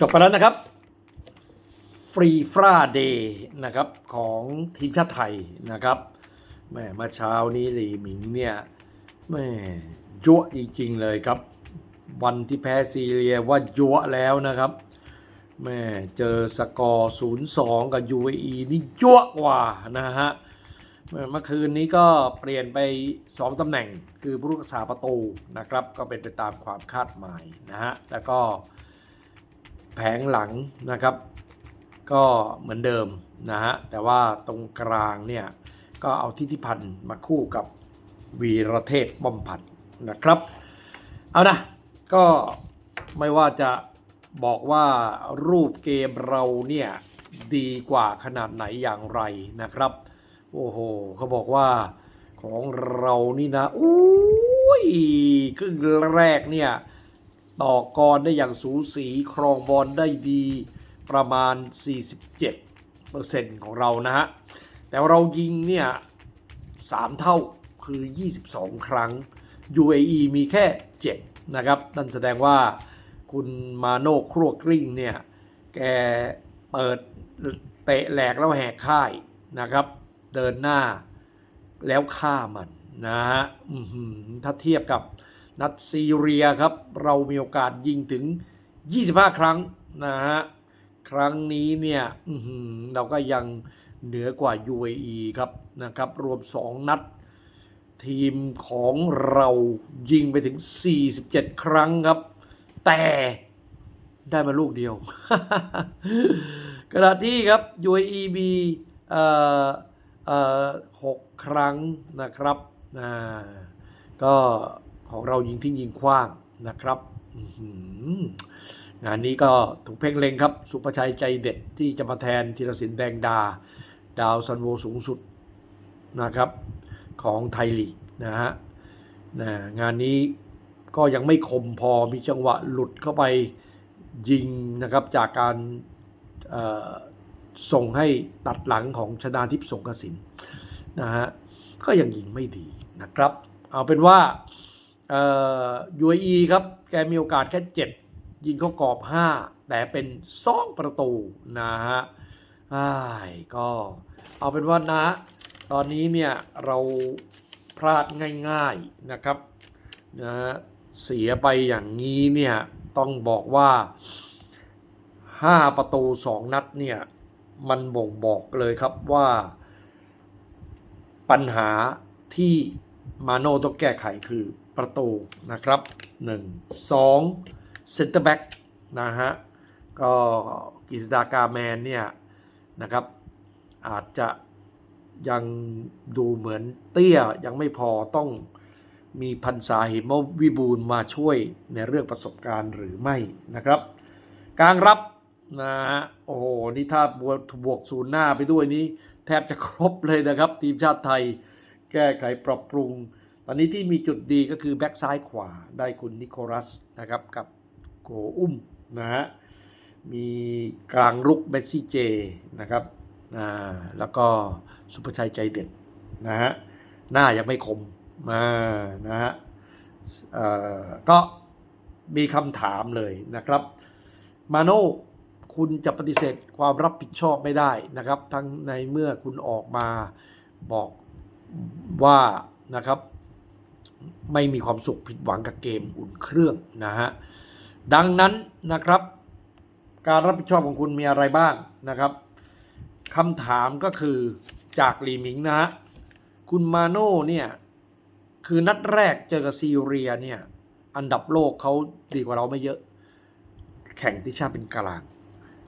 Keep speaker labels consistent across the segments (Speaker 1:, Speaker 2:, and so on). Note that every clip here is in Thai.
Speaker 1: จบไปแล้วนะครับ ฟรีฟราเดย์นะครับของทีมชาติไทยนะครับแม่มื่อเช้านี้หลีหมิงเนี่ยแม่ยั่วจริงๆเลยครับ วันที่แพ้ซีเรียว่ายั่วแล้วนะครับแม่เจอสกอร์0-2 กับ UAE นี่ยั่วกว่านะฮะแม่เมื่อคืนนี้ก็เปลี่ยนไป 2ตำแหน่งคือผู้รักษาประตูนะครับ ก็เป็นไปตามความคาดหมายนะฮะแล้วก็ แผงหลังนะครับ ก็เหมือนเดิมนะฮะแต่ว่าตรงกลางเนี่ยก็เอาทิติพันธ์มาคู่กับวีรเทพป้อมพันธ์นะครับ เอานะก็ไม่ว่าจะบอกว่ารูปเกมเราเนี่ยดีกว่าขนาดไหนอย่างไรนะครับ โอ้โหเขาบอกว่าของเรานี่นะอุ้ยครึ่งแรกเนี่ย ต่อกรได้อย่างสูสีครองบอลได้ดีประมาณ 47%ของเรานะฮะ แต่เรายิงเนี่ย 3 เท่าคือ 22 ครั้ง UAE มีแค่ 7 นะครับ นั่นแสดงว่าคุณมาโนครัวกลิ้งเนี่ย แกเปิดเตะแหลกแล้วแหกค่ายนะครับ เดินหน้าแล้วฆ่ามันนะฮะถ้าเทียบกับ นัดซีเรียครับ เรามีโอกาสยิงถึง 25 ครั้งนะฮะครั้งนี้เนี่ยเราก็ยังเหนือกว่า UAE ครับนะครับ รวม 2 นัด ทีมของเรายิงไปถึง 47 ครั้งครับ แต่ได้มาลูกเดียว กระดาษที่ครับ UAE มีเอ่อเอ่อหกครั้งนะครับ ก็ ของเรายิงทิ้งยิงคว้างนะครับงานนี้ก็ถูกเพ่งเล็งครับ สุภชัยใจเด็ดที่จะมาแทนธีรศิลป์แดงดา ดาวซันโวสูงสุดนะครับ ของไทยลีกนะฮะนะงานนี้ก็ยังไม่คมพอมีจังหวะหลุดเข้าไปยิงนะครับจากการส่งให้ตัดหลังของชนาทิพย์สงกสินนะฮะก็ยังยิงไม่ดีนะครับ เอาเป็นว่า เอ่อ UAE ครับ แกมีโอกาสแค่ 7 ยิงเข้ากรอบ 5 แต่เป็น 2 ประตูนะฮะอ้ายก็เอาเป็นว่านะ ตอนนี้เนี่ย เราพลาดง่ายๆนะครับนะเสียไปอย่างนี้เนี่ย ต้องบอกว่า 5 ประตู 2 นัดเนี่ย มันบ่งบอกเลยครับว่าปัญหาที่ มาโน่ต้องแก้ไขคือประตูนะครับ 1 2เซนเตอร์แบ็กนะฮะ ก็กิสดากาแมนเนี่ยนะครับ อาจจะยังดูเหมือนเตี้ยยังไม่พอต้องมีพันษาเหิมวิบูลย์มาช่วยในเรื่องประสบการณ์หรือไม่นะครับ กลางรับนะฮะโอ้โหนี่ถ้าบวกบวกศูนย์หน้าไปด้วยนี้ แทบจะครบเลยนะครับ ทีมชาติไทย แก้ไขปรับปรุง ตอนนี้ที่มีจุดดีก็คือแบ็กซ้ายขวาได้คุณนิโคลัสนะครับกับโกอุ้มนะฮะมีกลางรุกเบสซี่เจนะครับอ่าแล้วก็สุภชัยใจเด็ดนะฮะหน้ายังไม่คมมานะฮะเออก็มีคำถามเลยนะครับ มาโน่คุณจะปฏิเสธความรับผิดชอบไม่ได้นะครับ ทั้งในเมื่อคุณออกมาบอก ว่านะครับ ไม่มีความสุขผิดหวังกับเกมอุ่นเครื่องนะฮะดังนั้นนะครับ การรับผิดชอบของคุณมีอะไรบ้างนะครับคำถามก็คือจากลีหมิงนะฮะคุณมาโน่เนี่ยคือนัดแรกเจอกับซีเรียเนี่ยอันดับโลกเขาดีกว่าเราไม่เยอะ แข่งที่ชาติเป็นกลาง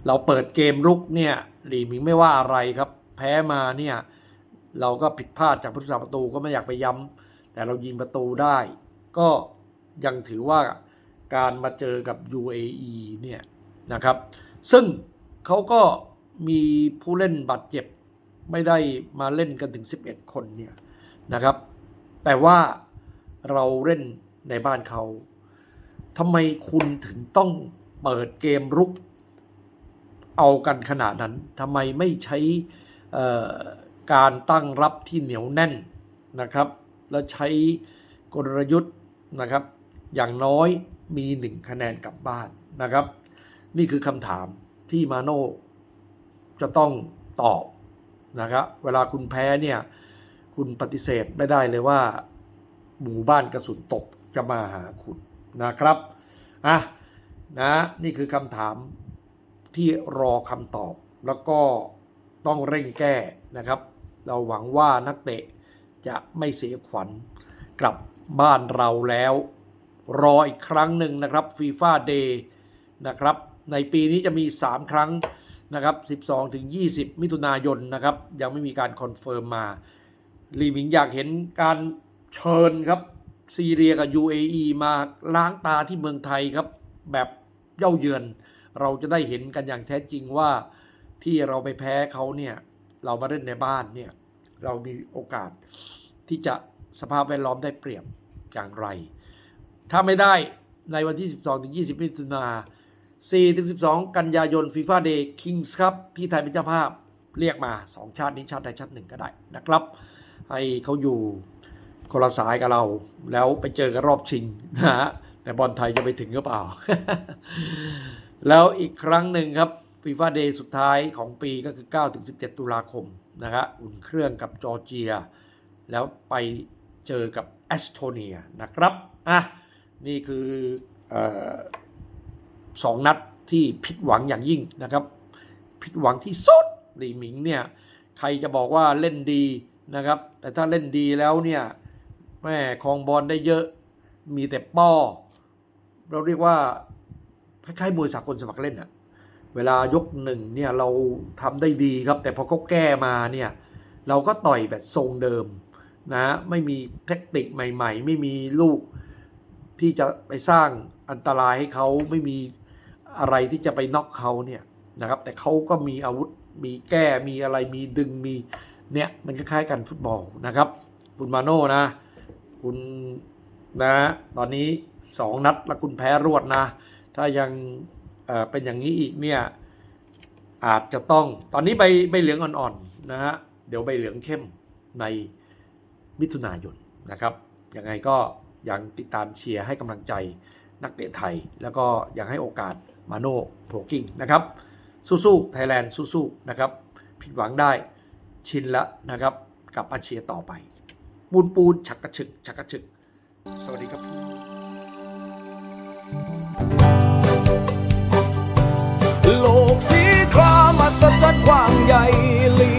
Speaker 1: เราเปิดเกมรุกเนี่ยหลีหมิงไม่ว่าอะไรครับ แพ้มาเนี่ย เราก็ผิดพลาดจากผู้รักษาประตูก็ไม่อยากไปย้ำแต่เรายิงประตูได้ ก็ยังถือว่าการมาเจอกับ UAE เนี่ยนะครับ ซึ่งเขาก็มีผู้เล่นบาดเจ็บไม่ได้มาเล่นกันถึง 11 คนเนี่ยนะครับ แต่ว่าเราเล่นในบ้านเขาทำไมคุณถึงต้องเปิดเกมรุกเอากันขนาดนั้นทำไมไม่ใช่ การตั้งรับที่เหนียวแน่นนะครับ แล้วใช้กลยุทธ์นะครับ อย่างน้อยมีหนึ่งคะแนนกลับบ้านนะครับ นี่คือคำถามที่มาโน่จะต้องตอบนะครับ เวลาคุณแพ้เนี่ยคุณปฏิเสธไม่ได้เลยว่าหมู่บ้านกระสุนตกจะมาหาคุณนะครับอะนะนี่คือคำถามที่รอคำตอบแล้วก็ต้องเร่งแก้นะครับ เราหวังว่านักเตะจะไม่เสียขวัญกลับบ้านเราแล้ว รออีกครั้งหนึ่งนะครับฟีฟ่าเดย์นะครับ ในปีนี้จะมี 3 ครั้งนะครับ 12 ถึง 20 มิถุนายนนะครับ ยังไม่มีการคอนเฟิร์มมาลีหมิงอยากเห็นการเชิญครับซีเรียกับ UAE มาล้างตาที่เมืองไทยครับ แบบเย่าเยือน เราจะได้เห็นกันอย่างแท้จริงว่าที่เราไปแพ้เขาเนี่ย เรามาเล่นในบ้านเนี่ย เรามีโอกาสที่จะสภาพแวดล้อมได้เปรียบอย่างไร ถ้าไม่ได้ในวันที่ 12 ถึง 20 มิถุนา4ถึง 12 กันยายนฟีฟ่าเดย์คิงส์ครับที่ไทยเป็นเจ้าภาพเรียกมา 2 ชาตินี้ชาติใดชาติหนึ่งก็ได้นะครับ ให้เขาอยู่คนละสายกับเรา แล้วไปเจอกันรอบชิงนะฮะแต่บอลไทยจะไปถึงหรือเปล่า แล้วอีกครั้งหนึ่งครับ ฟีฟ่าเดย์สุดท้ายของปีก็คือ9ถึง17 ตุลาคมนะฮะอุ่นเครื่องกับจอร์เจีย แล้วไปเจอกับแอสโตเนียนะครับอะนี่คืออสองนัดที่ผิดหวังอย่างยิ่งนะครับ ผิดหวังที่สุดหลีหมิงเนี่ย ใครจะบอกว่าเล่นดีนะครับ แต่ถ้าเล่นดีแล้วเนี่ยแม่ครองบอลได้เยอะมีแต่ป้อ เราเรียกว่าคล้ายๆมวยสากลสมัครเล่นอะ เวลายกหนึ่งเนี่ยเราทำได้ดีครับ แต่พอเขาแก้มาเนี่ยเราก็ต่อยแบบทรงเดิมนะไม่มีเทคนิคใหม่ ๆ ไม่มีลูกที่จะไปสร้างอันตรายให้เขาไม่มีอะไรที่จะไปน็อกเขาเนี่ยนะครับ แต่เขาก็มีอาวุธมีแก้มีอะไรมีดึงมีเนี่ยมันคล้ายๆกันฟุตบอลนะครับ คุณมาโน่นะ คุณนะ ตอนนี้สองนัดแล้วคุณแพ้รวดนะ ถ้ายัง เป็นอย่างนี้อีกเนี่ยอาจจะต้องตอนนี้ใบใบเหลืองอ่อนๆนะฮะเดี๋ยวใบเหลืองเข้มในมิถุนายนนะครับยังไงก็ยังติดตามเชียร์ให้กำลังใจนักเตะไทย แล้วก็ยังให้โอกาสมาโน่โพกิ้งนะครับ สู้ๆไทยแลนด์สู้ๆนะครับ ผิดหวังได้ชินล้วนะครับกลับมาเชียร์ต่อไป ปูนปูนชักกระชึกชักกระชึก สวัสดีครับ
Speaker 2: โลกสีครามหัศจรรย์กว้างใหญ่ลี